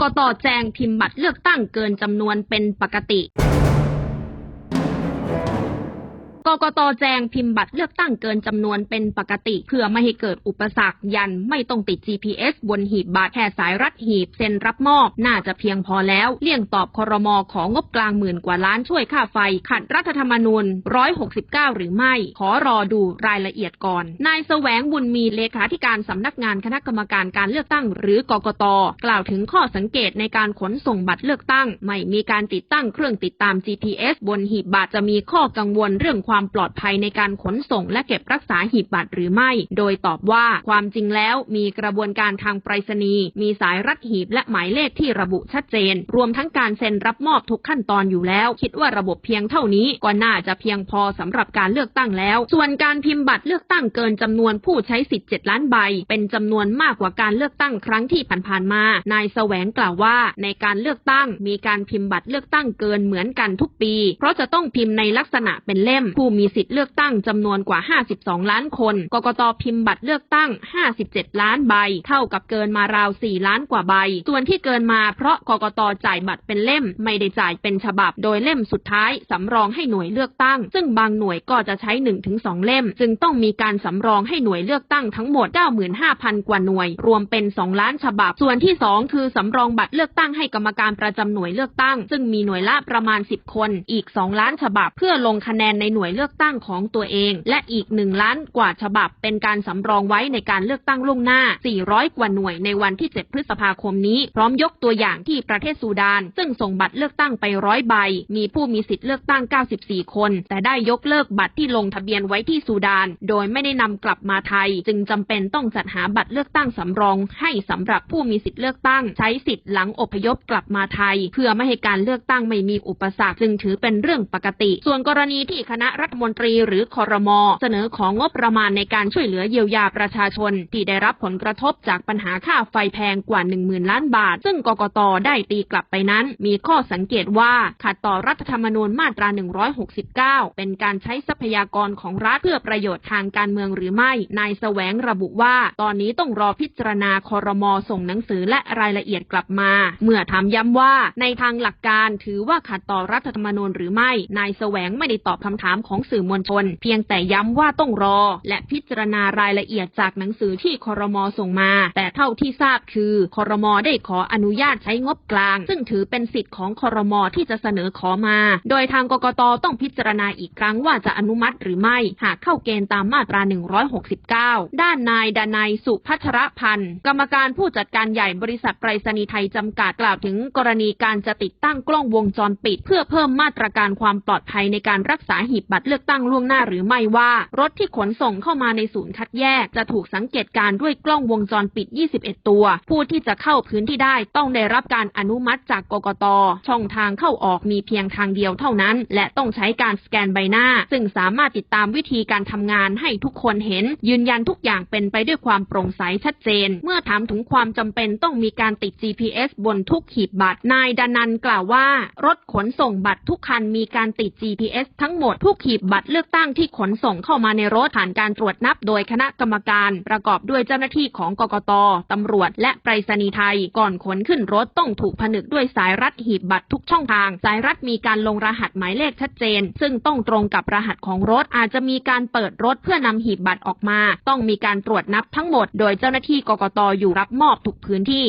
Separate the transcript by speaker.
Speaker 1: กตแจงพิมพ์บัตรเลือกตั้งเกินจำนวนเป็นปกติ กกตแจงพิมพ์บัตรเลือกตั้งเกินจำนวนเป็นปกติเพื่อไม่ให้เกิดอุปสรรคยันไม่ต้องติด GPS บนหีบบัตรแค่สายรัดหีบเซ็นรับมอบ น่าจะเพียงพอแล้ว เลี่ยงตอบครมของงบกลางหมื่นกว่าล้านช่วยค่าไฟ ขัดรัฐธรรมนูญ 169 หรือไม่ ขอรอดูรายละเอียดก่อน นายแสวงบุญมีเลขาธิการสำนักงานคณะกรรมการการเลือกตั้ง หรือกกตกล่าวถึงข้อสังเกตในการขนส่งบัตรเลือกตั้ง ไม่มีการติดตั้งเครื่องติดตาม GPS บนหีบบัตรจะมีข้อกังวลเรื่องความปลอดภัยในการขนส่งและเก็บรักษาหีบบัตรหรือไม่ โดยตอบว่าความจริงแล้วมีกระบวนการทางไปรษณีย์มีสายรัดหีบและหมายเลขที่ระบุชัดเจน รวมทั้งการเซ็นรับมอบทุกขั้นตอนอยู่แล้ว คิดว่าระบบเพียงเท่านี้ก็น่าจะเพียงพอสำหรับการเลือกตั้งแล้ว ส่วนการพิมพ์บัตรเลือกตั้งเกินจำนวนผู้ใช้สิทธิ์ 7 ล้านใบ เป็นจำนวนมากกว่าการเลือกตั้งครั้งที่ผ่านๆมา นายแสวงกล่าวว่า ในการเลือกตั้งมีการพิมพ์บัตรเลือกตั้งเกินเหมือนกันทุกปี เพราะจะต้องพิมพ์ในลักษณะเป็นเล่มผูมีสิทธิ์เลือกตั้งจำนวนกว่า 52 ล้านคน กกตพิมพ์บัตรเลือกตั้ง 57 ล้านใบ เท่ากับเกินมาราว 4 ล้านกว่าใบ ส่วนที่เกินมาเพราะกกตจ่ายบัตรเป็นเล่ม ไม่ได้จ่ายเป็นฉบับ โดยเล่มสุดท้ายสำรองให้หน่วยเลือกตั้ง ซึ่งบางหน่วยก็จะใช้ 1-2 เล่ม จึงต้องมีการสำรองให้หน่วยเลือกตั้งทั้งหมด 95,000 กว่าหน่วย รวมเป็น 2 ล้านฉบับ ส่วนที่ 2 คือสำรองบัตรเลือกตั้งให้กรรมการประจำหน่วยเลือกตั้ง ซึ่งมีหน่วยละประมาณ 10 คน อีก 2 ล้านฉบับ เพื่อลงคะแนนในหน่วยเลือกตั้งของตัวเอง และอีก 1 ล้านกว่าฉบับ เป็นการสำรองไว้ในการเลือกตั้งล่วงหน้า 400 กว่าหน่วยในวันที่ 7 พฤษภาคมนี้ พร้อมยกตัวอย่างที่ประเทศซูดาน ซึ่งส่งบัตรเลือกตั้งไปร้อยใบ มีผู้มีสิทธิ์เลือกตั้ง 94 คน แต่ได้ยกเลิกบัตรที่ลงทะเบียนไว้ที่ซูดาน โดยไม่ได้นำกลับมาไทย จึงจำเป็นต้องจัดหาบัตรเลือกตั้งสำรองให้สำหรับผู้มีสิทธิ์เลือกตั้ง ใช้สิทธิ์หลังอพยพกลับมาไทย เพื่อไม่ให้การเลือกตั้งไม่มีอุปสรรคจึงถือเป็นเรื่องปกติ ส่วนกรณีที่คณะรัฐมนตรีหรือคอรมอเสนอของงบประมาณในการช่วยเหลือเยียวยาประชาชน ที่ได้รับผลกระทบจากปัญหาค่าไฟแพงกว่า 10,000 ล้านบาท ซึ่งกกตได้ตีกลับไปนั้น มีข้อสังเกตว่าขัดต่อรัฐธรรมนูญมาตรา 169 เป็นการใช้ทรัพยากรของรัฐเพื่อประโยชน์ทางการเมืองหรือไม่ นายแสวงระบุว่า ตอนนี้ต้องรอพิจารณาคอรมอส่งหนังสือและรายละเอียดกลับมา เมื่อถามย้ำว่าในทางหลักการถือว่าขัดต่อรัฐธรรมนูญหรือไม่ นายแสวงไม่ได้ตอบคำถามของของสื่อมวลชน เพียงแต่ย้ำว่าต้องรอ และพิจารณารายละเอียดจากหนังสือที่คอรมอส่งมา แต่เท่าที่ทราบคือคอรมอได้ขออนุญาตใช้งบกลาง ซึ่งถือเป็นสิทธิ์ของคอรมอที่จะเสนอขอมา โดยทางกกตต้องพิจารณาอีกครั้งว่าจะอนุมัติหรือไม่ หากเข้าเกณฑ์ตามมาตรา 169 ด้านนายดานัยสุพัชรพันธ์กรรมการผู้จัดการใหญ่บริษัทไปรษณีย์ไทยจำกัดกล่าวถึงกรณีการจะติดตั้งกล้องวงจรปิด เพื่อเพิ่มมาตรการความปลอดภัยในการรักษาหีบบัตรเลือกตั้งล่วงหน้าหรือไม่ว่า รถที่ขนส่งเข้ามาในศูนย์คัดแยก จะถูกสังเกตการ์ด้วยกล้องวงจรปิด 21 ตัว ผู้ที่จะเข้าพื้นที่ได้ต้องได้รับการอนุมัติจากกกต ช่องทางเข้าออกมีเพียงทางเดียวเท่านั้น และต้องใช้การสแกนใบหน้า ซึ่งสามารถติดตามวิธีการทำงานให้ทุกคนเห็น ยืนยันทุกอย่างเป็นไปด้วยความโปร่งใสชัดเจน เมื่อถามถึงความจำเป็นต้องมีการติด GPS บนทุกหีบบัตรนายดานันกล่าวว่า รถขนส่งบัตรทุกคันมีการติด GPS ทั้งหมดทุกหีบบัตรเลือกตั้งที่ขนส่งเข้ามาในรถผ่านการตรวจนับโดยคณะกรรมการ ประกอบด้วยเจ้าหน้าที่ของกกตตำรวจ และไปรษณีย์ไทย ก่อนขนขึ้นรถต้องถูกผนึกด้วยสายรัดหีบบัตรทุกช่องทาง สายรัดมีการลงรหัสหมายเลขชัดเจน ซึ่งต้องตรงกับรหัสของรถอาจจะมีการเปิดรถเพื่อนำหีบบัตรออกมา ต้องมีการตรวจนับทั้งหมด โดยเจ้าหน้าที่กกตอยู่รับมอบทุกพื้นที่